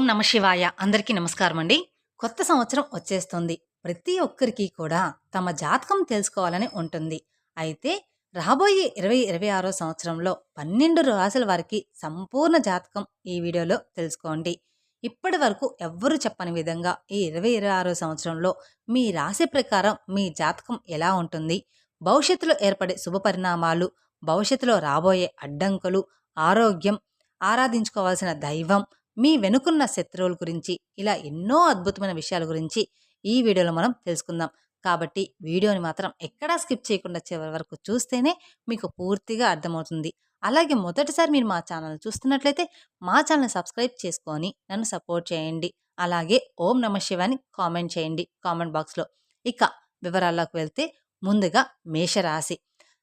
ఓం నమ శివాయ. అందరికీ నమస్కారం అండి. కొత్త సంవత్సరం వచ్చేస్తుంది. ప్రతి ఒక్కరికి కూడా తమ జాతకం తెలుసుకోవాలని ఉంటుంది. అయితే రాబోయే ఇరవై ఇరవై ఆరో సంవత్సరంలో పన్నెండు రాశుల వారికి సంపూర్ణ జాతకం ఈ వీడియోలో తెలుసుకోండి. ఇప్పటి వరకు ఎవ్వరూ చెప్పని విధంగా ఈ ఇరవై ఇరవై ఆరో సంవత్సరంలో మీ రాశి ప్రకారం మీ జాతకం ఎలా ఉంటుంది? భవిష్యత్తులో ఏర్పడే శుభ పరిణామాలు భవిష్యత్తులో రాబోయే అడ్డంకులు ఆరోగ్యం ఆరాధించుకోవాల్సిన దైవం మీ వెనుకున్న శత్రువుల గురించి ఇలా ఎన్నో అద్భుతమైన విషయాల గురించి ఈ వీడియోలో మనం తెలుసుకుందాం. కాబట్టి వీడియోని మాత్రం ఎక్కడా స్కిప్ చేయకుండా చివరి వరకు చూస్తేనే మీకు పూర్తిగా అర్థమవుతుంది. అలాగే మొదటిసారి మీరు మా ఛానల్ చూస్తున్నట్లయితే మా ఛానల్ సబ్స్క్రైబ్ చేసుకొని నన్ను సపోర్ట్ చేయండి. అలాగే ఓం నమ శివాని కామెంట్ చేయండి కామెంట్ బాక్స్లో. ఇక వివరాల్లోకి వెళ్తే ముందుగా మేషరాశి.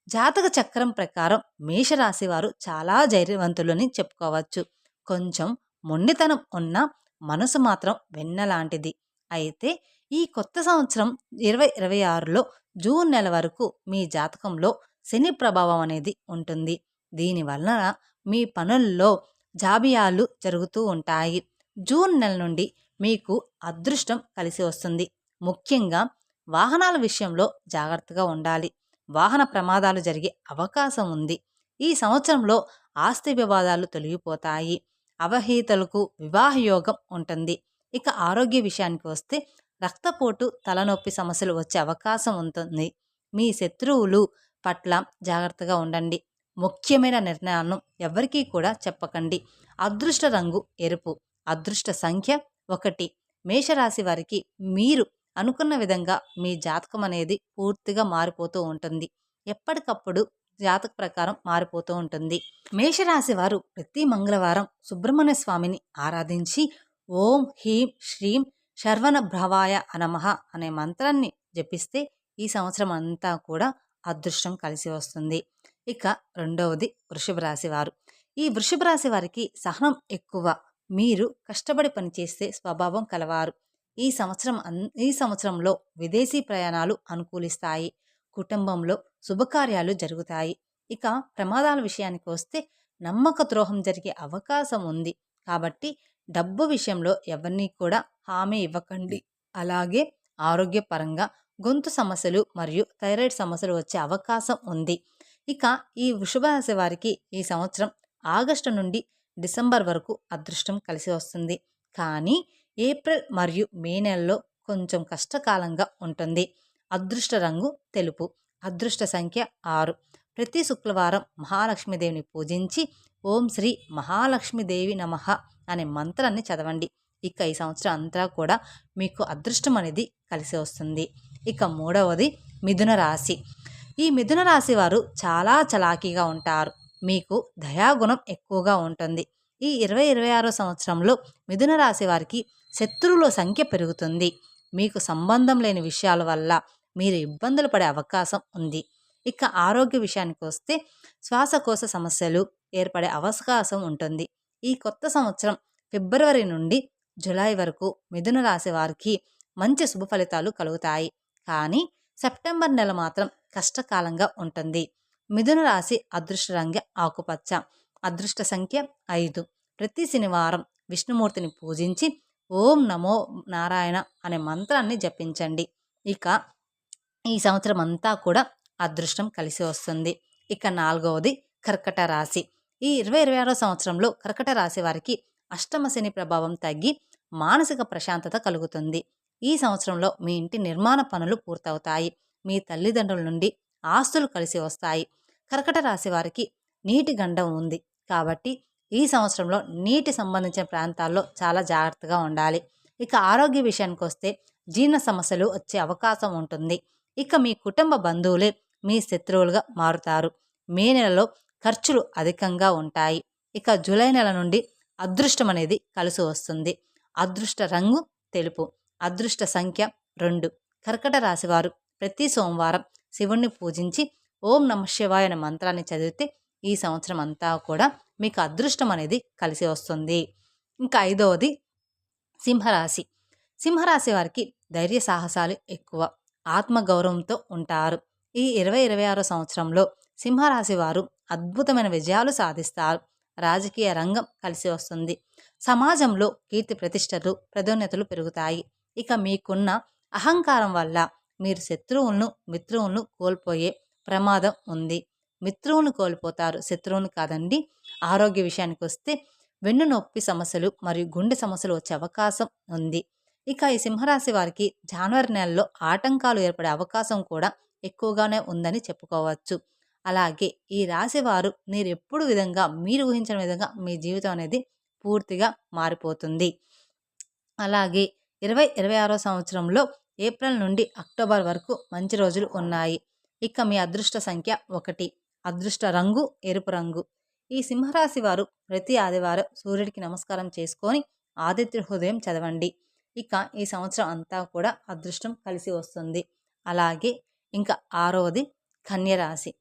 జాతక చక్రం ప్రకారం మేషరాశి వారు చాలా ధైర్యవంతులని చెప్పుకోవచ్చు. కొంచెం మొండితనం ఉన్న మనసు మాత్రం వెన్నలాంటిది అయితే ఈ కొత్త సంవత్సరం ఇరవై ఇరవై ఆరులో జూన్ నెల వరకు మీ జాతకంలో శని ప్రభావం అనేది ఉంటుంది. దీనివలన మీ పనుల్లో జాబియాలు జరుగుతూ ఉంటాయి. జూన్ నెల నుండి మీకు అదృష్టం కలిసి వస్తుంది. ముఖ్యంగా వాహనాల విషయంలో జాగ్రత్తగా ఉండాలి. వాహన ప్రమాదాలు జరిగే అవకాశం ఉంది. ఈ సంవత్సరంలో ఆస్తి వివాదాలు తొలగిపోతాయి. అవహీతలకు వివాహయోగం ఉంటుంది. ఇక ఆరోగ్య విషయానికి వస్తే రక్తపోటు తలనొప్పి సమస్యలు వచ్చే అవకాశం ఉంటుంది. మీ శత్రువులు పట్ల జాగ్రత్తగా ఉండండి. ముఖ్యమైన నిర్ణయాలను ఎవరికీ కూడా చెప్పకండి. అదృష్ట రంగు ఎరుపు అదృష్ట సంఖ్య ఒకటి. మేషరాశి వారికి మీరు అనుకున్న విధంగా మీ జాతకం అనేది పూర్తిగా మారిపోతూ ఉంటుంది. ఎప్పటికప్పుడు జాతక ప్రకారం మారిపోతూ ఉంటుంది. మేషరాశి వారు ప్రతి మంగళవారం సుబ్రహ్మణ్య స్వామిని ఆరాధించి ఓం హీం శ్రీం శర్వణ భ్రవాయ అనమహ అనే మంత్రాన్ని జపిస్తే ఈ సంవత్సరం అంతా కూడా అదృష్టం కలిసి వస్తుంది. ఇక రెండవది వృషభ రాశి వారు ఈ వృషభ రాశి వారికి సహనం ఎక్కువ. మీరు కష్టపడి పనిచేస్తే స్వభావం కలవారు. ఈ సంవత్సరం ఈ సంవత్సరంలో విదేశీ ప్రయాణాలు అనుకూలిస్తాయి. కుటుంబంలో శుభకార్యాలు జరుగుతాయి. ఇక ప్రమాదాల విషయానికి వస్తే నమ్మక ద్రోహం జరిగే అవకాశం ఉంది. కాబట్టి డబ్బు విషయంలో ఎవరిని కూడా హామీ ఇవ్వకండి. అలాగే ఆరోగ్యపరంగా గొంతు సమస్యలు మరియు థైరాయిడ్ సమస్యలు వచ్చే అవకాశం ఉంది. ఇక ఈ వృషభరాశి వారికి ఈ సంవత్సరం ఆగస్టు నుండి డిసెంబర్ వరకు అదృష్టం కలిసి వస్తుంది. కానీ ఏప్రిల్ మరియు మే నెలలో కొంచెం కష్టకాలంగా ఉంటుంది. అదృష్ట రంగు తెలుపు. అదృష్ట సంఖ్య ఆరు. ప్రతి శుక్రవారం మహాలక్ష్మీదేవిని పూజించి ఓం శ్రీ మహాలక్ష్మీదేవి నమ అనే మంత్రాన్ని చదవండి. ఇక ఈ సంవత్సరం అంతా కూడా మీకు అదృష్టం అనేది కలిసి వస్తుంది. ఇక మూడవది మిథున రాశి. ఈ మిథున రాశి వారు చాలా చలాకీగా ఉంటారు. మీకు దయాగుణం ఎక్కువగా ఉంటుంది. ఈ ఇరవై ఇరవై ఆరో సంవత్సరంలో మిథున రాశి వారికి శత్రువుల సంఖ్య పెరుగుతుంది. మీకు సంబంధం లేని విషయాల వల్ల మీరు ఇబ్బందులు పడే అవకాశం ఉంది. ఇక ఆరోగ్య విషయానికి వస్తే శ్వాసకోశ సమస్యలు ఏర్పడే అవకాశం ఉంటుంది. ఈ కొత్త సంవత్సరం ఫిబ్రవరి నుండి జులై వరకు మిథున రాశి వారికి మంచి శుభ ఫలితాలు కలుగుతాయి. కానీ సెప్టెంబర్ నెల మాత్రం కష్టకాలంగా ఉంటుంది. మిథున రాశి అదృష్ట రంగ ఆకుపచ్చ. అదృష్ట సంఖ్య ఐదు. ప్రతి శనివారం విష్ణుమూర్తిని పూజించి ఓం నమో నారాయణ అనే మంత్రాన్ని జపించండి. ఇక ఈ సంవత్సరం అంతా కూడా అదృష్టం కలిసి వస్తుంది. ఇక నాలుగవది కర్కట రాశి. ఈ ఇరవై ఇరవై ఆరో సంవత్సరంలో కర్కట రాశి వారికి అష్టమ శని ప్రభావం తగ్గి మానసిక ప్రశాంతత కలుగుతుంది. ఈ సంవత్సరంలో మీ ఇంటి నిర్మాణ పనులు పూర్తవుతాయి. మీ తల్లిదండ్రుల నుండి ఆస్తులు కలిసి వస్తాయి. కర్కట రాశి వారికి నీటి గండం ఉంది కాబట్టి ఈ సంవత్సరంలో నీటి సంబంధించిన ప్రాంతాల్లో చాలా జాగ్రత్తగా ఉండాలి. ఇక ఆరోగ్య విషయానికి వస్తే జీర్ణ సమస్యలు వచ్చే అవకాశం ఉంటుంది. ఇక మీ కుటుంబ బంధువులే మీ శత్రువులుగా మారుతారు. మే నెలలో ఖర్చులు అధికంగా ఉంటాయి. ఇక జూలై నెల నుండి అదృష్టం అనేది కలిసి వస్తుంది. అదృష్ట రంగు తెలుపు అదృష్ట సంఖ్య రెండు. కర్కట రాశివారు ప్రతి సోమవారం శివుణ్ణి పూజించి ఓం నమ శివాయ అనే మంత్రాన్ని చదివితే ఈ సంవత్సరం అంతా కూడా మీకు అదృష్టం అనేది కలిసి వస్తుంది. ఇంకా ఐదవది సింహరాశి. సింహరాశి వారికి ధైర్య సాహసాలు ఎక్కువ. ఆత్మగౌరవంతో ఉంటారు. ఈ ఇరవై ఇరవై ఆరో సంవత్సరంలో సింహరాశి వారు అద్భుతమైన విజయాలు సాధిస్తారు. రాజకీయ రంగం కలిసి వస్తుంది. సమాజంలో కీర్తి ప్రతిష్టలు ప్రదోన్నతులు పెరుగుతాయి. ఇక మీకున్న అహంకారం వల్ల మీరు శత్రువులను మిత్రువులను కోల్పోయే ప్రమాదం ఉంది. మిత్రువును కోల్పోతారు. శత్రువును కాదండి. ఆరోగ్య విషయానికి వస్తే వెన్ను నొప్పి సమస్యలు మరియు గుండె సమస్యలు వచ్చే అవకాశం ఉంది. ఇక ఈ సింహరాశి వారికి జనవరి నెలలో ఆటంకాలు ఏర్పడే అవకాశం కూడా ఎక్కువగానే ఉందని చెప్పుకోవచ్చు. అలాగే ఈ రాశి వారు మీరు ఎప్పుడు విధంగా మీరు ఊహించిన విధంగా మీ జీవితం అనేది పూర్తిగా మారిపోతుంది. అలాగే ఇరవై ఇరవై ఆరో సంవత్సరంలో ఏప్రిల్ నుండి అక్టోబర్ వరకు మంచి రోజులు ఉన్నాయి. ఇక మీ అదృష్ట సంఖ్య ఒకటి అదృష్ట రంగు ఎరుపు రంగు. ఈ సింహరాశి వారు ప్రతి ఆదివారం సూర్యుడికి నమస్కారం చేసుకొని ఆదిత్య హృదయం చదవండి. ఇక ఈ సంవత్సరం అంతా కూడా అదృష్టం కలిసి వస్తుంది. అలాగే ఇంకా ఆరవది కన్యరాశి.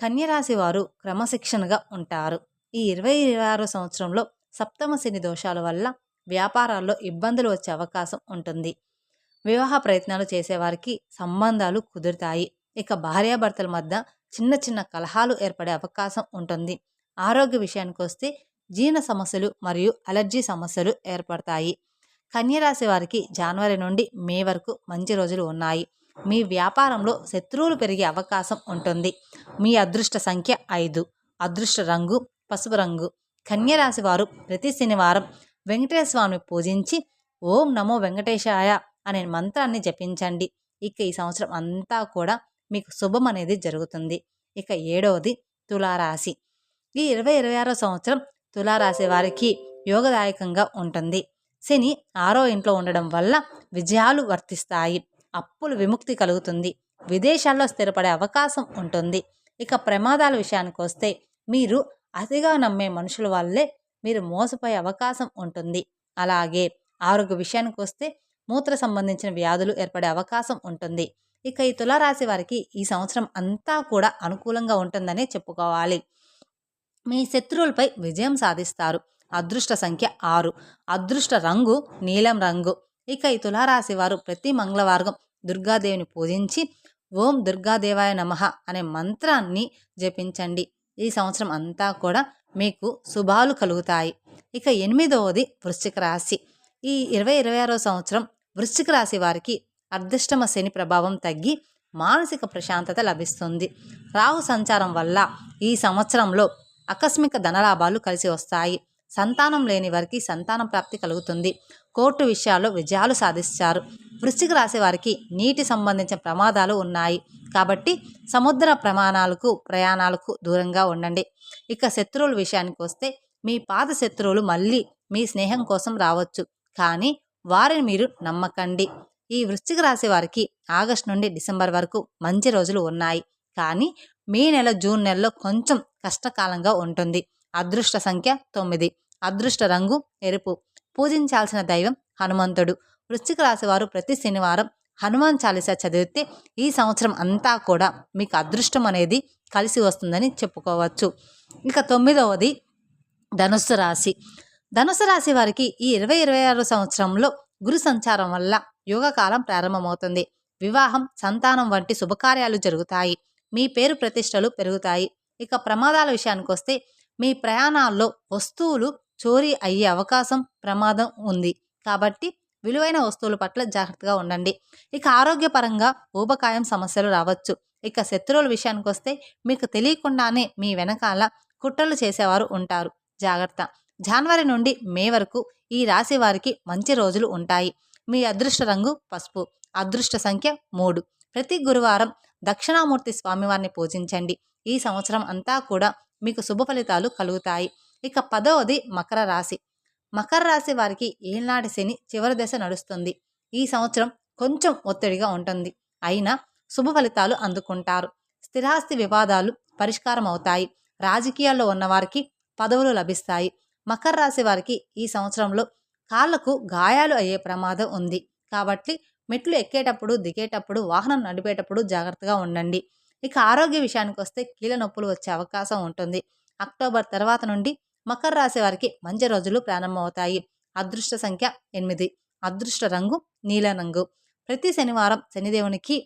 కన్యరాశి వారు క్రమశిక్షణగా ఉంటారు. ఈ ఇరవై ఇరవై ఆరో సంవత్సరంలో సప్తమ శని దోషాల వల్ల వ్యాపారాల్లో ఇబ్బందులు వచ్చే అవకాశం ఉంటుంది. వివాహ ప్రయత్నాలు చేసేవారికి సంబంధాలు కుదురుతాయి. ఇక భార్యాభర్తల మధ్య చిన్న చిన్న కలహాలు ఏర్పడే అవకాశం ఉంటుంది. ఆరోగ్య విషయానికి వస్తే జీర్ణ సమస్యలు మరియు అలర్జీ సమస్యలు ఏర్పడతాయి. కన్యరాశి వారికి జనవరి నుండి మే వరకు మంచి రోజులు ఉన్నాయి. మీ వ్యాపారంలో శత్రువులు పెరిగే అవకాశం ఉంటుంది. మీ అదృష్ట సంఖ్య ఐదు. అదృష్ట రంగు పసుపు రంగు. కన్యరాశి వారు ప్రతి శనివారం వెంకటేశ్వర స్వామిని పూజించి ఓం నమో వెంకటేశాయ అనే మంత్రాన్ని జపించండి. ఇక ఈ సంవత్సరం అంతా కూడా మీకు శుభం అనేది జరుగుతుంది. ఇక ఏడవది తులారాశి. ఈ ఇరవై ఇరవై ఆరో సంవత్సరం తులారాశి వారికి యోగదాయకంగా ఉంటుంది. శని ఆరో ఇంట్లో ఉండడం వల్ల విజయాలు వర్తిస్తాయి. అప్పులు విముక్తి కలుగుతుంది. విదేశాల్లో స్థిరపడే అవకాశం ఉంటుంది. ఇక ప్రమాదాల విషయానికి వస్తే మీరు అతిగా నమ్మే మనుషుల వల్లే మీరు మోసపోయే అవకాశం ఉంటుంది. అలాగే ఆరోగ్య విషయానికి వస్తే మూత్ర సంబంధించిన వ్యాధులు ఏర్పడే అవకాశం ఉంటుంది. ఇక ఈ తులారాశి వారికి ఈ సంవత్సరం అంతా కూడా అనుకూలంగా ఉంటుందనే చెప్పుకోవాలి. మీ శత్రువులపై విజయం సాధిస్తారు. అదృష్ట సంఖ్య ఆరు. అదృష్ట రంగు నీలం రంగు. ఇక ఈ తులారాశి వారు ప్రతి మంగళవారం దుర్గాదేవిని పూజించి ఓం దుర్గాదేవాయ నమ అనే మంత్రాన్ని జపించండి. ఈ సంవత్సరం అంతా కూడా మీకు శుభాలు కలుగుతాయి. ఇక ఎనిమిదవది వృశ్చిక రాశి. ఈ ఇరవై ఇరవై ఆరో సంవత్సరం వృశ్చిక రాశి వారికి అర్ధిష్టమ శని ప్రభావం తగ్గి మానసిక ప్రశాంతత లభిస్తుంది. రాహు సంచారం వల్ల ఈ సంవత్సరంలో ఆకస్మిక ధనలాభాలు కలిసి వస్తాయి. సంతానం లేని వారికి సంతానం ప్రాప్తి కలుగుతుంది. కోర్టు విషయాల్లో విజయాలు సాధిస్తారు. వృశ్చిక రాశి వారికి నీటి సంబంధించిన ప్రమాదాలు ఉన్నాయి. కాబట్టి సముద్ర ప్రమాణాలకు ప్రయాణాలకు దూరంగా ఉండండి. ఇక శత్రువుల విషయానికి వస్తే మీ పాత శత్రువులు మళ్ళీ మీ స్నేహం కోసం రావచ్చు. కానీ వారిని మీరు నమ్మకండి. ఈ వృశ్చిక రాశి వారికి ఆగస్టు నుండి డిసెంబర్ వరకు మంచి రోజులు ఉన్నాయి. కానీ మే నెల జూన్ నెలలో కొంచెం కష్టకాలంగా ఉంటుంది. అదృష్ట సంఖ్య తొమ్మిది. అదృష్ట రంగు ఎరుపు. పూజించాల్సిన దైవం హనుమంతుడు. వృశ్చిక రాశి వారు ప్రతి శనివారం హనుమాన్ చాలీసా చదివితే ఈ సంవత్సరం అంతా కూడా మీకు అదృష్టం అనేది కలిసి వస్తుందని చెప్పుకోవచ్చు. ఇక తొమ్మిదవది ధనుస్సు రాశి. ధనుసు రాశి వారికి ఈ ఇరవై ఇరవై ఆరు సంవత్సరంలో గురు సంచారం వల్ల యోగకాలం ప్రారంభమవుతుంది. వివాహం సంతానం వంటి శుభకార్యాలు జరుగుతాయి. మీ పేరు ప్రతిష్టలు పెరుగుతాయి. ఇక ప్రమాదాల విషయానికి వస్తే మీ ప్రయాణాల్లో వస్తువులు చోరీ అయ్యే అవకాశం ప్రమాదం ఉంది. కాబట్టి విలువైన వస్తువుల పట్ల జాగ్రత్తగా ఉండండి. ఇక ఆరోగ్యపరంగా ఊబకాయం సమస్యలు రావచ్చు. ఇక శత్రువుల విషయానికి వస్తే మీకు తెలియకుండానే మీ వెనకాల కుట్రలు చేసేవారు ఉంటారు. జాగ్రత్త. జనవరి నుండి మే వరకు ఈ రాశి వారికి మంచి రోజులు ఉంటాయి. మీ అదృష్ట రంగు పసుపు అదృష్ట సంఖ్య మూడు. ప్రతి గురువారం దక్షిణామూర్తి స్వామివారిని పూజించండి. ఈ సంవత్సరం అంతా కూడా మీకు శుభ ఫలితాలు కలుగుతాయి. ఇక పదవది మకర రాశి. మకర రాశి వారికి ఏనాటి శని చివరి దశ నడుస్తుంది. ఈ సంవత్సరం కొంచెం ఒత్తిడిగా ఉంటుంది. అయినా శుభ ఫలితాలు అందుకుంటారు. స్థిరాస్తి వివాదాలు పరిష్కారం అవుతాయి. రాజకీయాల్లో ఉన్నవారికి పదవులు లభిస్తాయి. మకర రాశి వారికి ఈ సంవత్సరంలో కాళ్ళకు గాయాలు అయ్యే ప్రమాదం ఉంది. కాబట్టి మెట్లు ఎక్కేటప్పుడు దిగేటప్పుడు వాహనం నడిపేటప్పుడు జాగ్రత్తగా ఉండండి. ఇక ఆరోగ్య విషయానికి వస్తే కీళ్ళ నొప్పులు వచ్చే అవకాశం ఉంటుంది. అక్టోబర్ తర్వాత నుండి మకర రాశి వారికి మంచి రోజులు ప్రారంభమవుతాయి. అదృష్ట సంఖ్య ఎనిమిది. అదృష్ట రంగు నీల రంగు. ప్రతి శనివారం శనిదేవునికి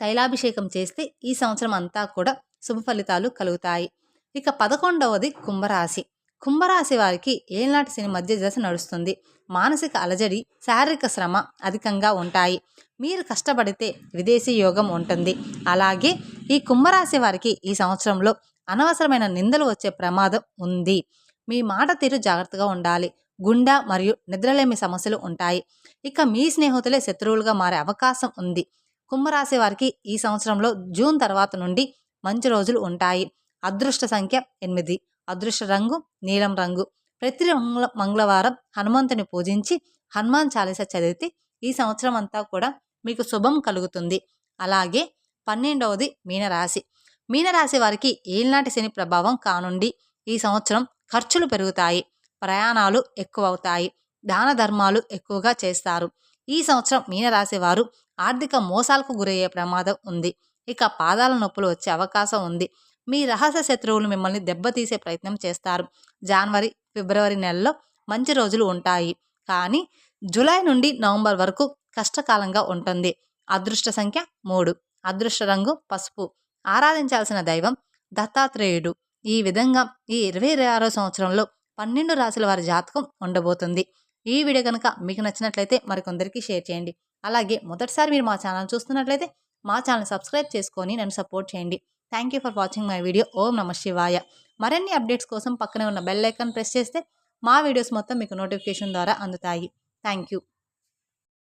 తైలాభిషేకం చేస్తే ఈ సంవత్సరం అంతా కూడా శుభ ఫలితాలు కలుగుతాయి. ఇక పదకొండవది కుంభరాశి. కుంభరాశి వారికి ఏనాటి శని మధ్య దశ నడుస్తుంది. మానసిక అలజడి శారీరక శ్రమ అధికంగా ఉంటాయి. మీరు కష్టపడితే విదేశీ యోగం ఉంటుంది. అలాగే ఈ కుంభరాశి వారికి ఈ సంవత్సరంలో అనవసరమైన నిందలు వచ్చే ప్రమాదం ఉంది. మీ మాట తీరు జాగ్రత్తగా ఉండాలి. గుండె మరియు నిద్రలేమి సమస్యలు ఉంటాయి. ఇక మీ స్నేహితులే శత్రువులుగా మారే అవకాశం ఉంది. కుంభరాశి వారికి ఈ సంవత్సరంలో జూన్ తర్వాత నుండి మంచి రోజులు ఉంటాయి. అదృష్ట సంఖ్య ఎనిమిది. అదృష్ట రంగు నీలం రంగు. ప్రతి మంగళ మంగళవారం హనుమంతుని పూజించి హనుమాన్ చాలీస చదివితే ఈ సంవత్సరం అంతా కూడా మీకు శుభం కలుగుతుంది. అలాగే పన్నెండవది మీనరాశి. మీనరాశి వారికి ఏలినాటి శని ప్రభావం కానుండి ఈ సంవత్సరం ఖర్చులు పెరుగుతాయి ప్రయాణాలు ఎక్కువ అవుతాయి దాన ధర్మాలు ఎక్కువగా చేస్తారు. ఈ సంవత్సరం మీనరాశి వారు ఆర్థిక మోసాలకు గురయ్యే ప్రమాదం ఉంది. ఇక పాదాల నొప్పులు వచ్చే అవకాశం ఉంది. మీ రహస్య శత్రువులు మిమ్మల్ని దెబ్బతీసే ప్రయత్నం చేస్తారు. జనవరి ఫిబ్రవరి నెలలో మంచి రోజులు ఉంటాయి. కానీ జూలై నుండి నవంబర్ వరకు కష్టకాలంగా ఉంటుంది. అదృష్ట సంఖ్య మూడు. అదృష్ట రంగు పసుపు. ఆరాధించాల్సిన దైవం దత్తాత్రేయుడు. ఈ విధంగా ఈ ఇరవై ఇరవై ఆరో సంవత్సరంలో పన్నెండు రాశుల వారి జాతకం ఉండబోతుంది. ఈ వీడియో కనుక మీకు నచ్చినట్లయితే మరికొందరికి షేర్ చేయండి. అలాగే మొదటిసారి మీరు మా ఛానల్ చూస్తున్నట్లయితే మా ఛానల్ సబ్స్క్రైబ్ చేసుకొని నన్ను సపోర్ట్ చేయండి. Thank you for watching my video ఓం నమ శివాయ మరిన్ని అప్డేట్స్ కోసం పక్కనే ఉన్న బెల్ ఐకాన్ ప్రెస్ చేస్తే మా వీడియోస్ మొత్తం మీకు నోటిఫికేషన్ ద్వారా అందుతాయి. Thank you